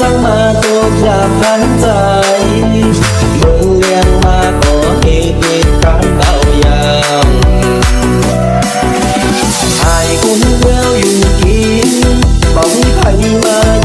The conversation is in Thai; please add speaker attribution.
Speaker 1: สังมาตัวอยาพันใจมึงเรียนมาก็อีกอีกครั้งเอายามไอ้คุณแววอยู่กินบอกให้ใครมา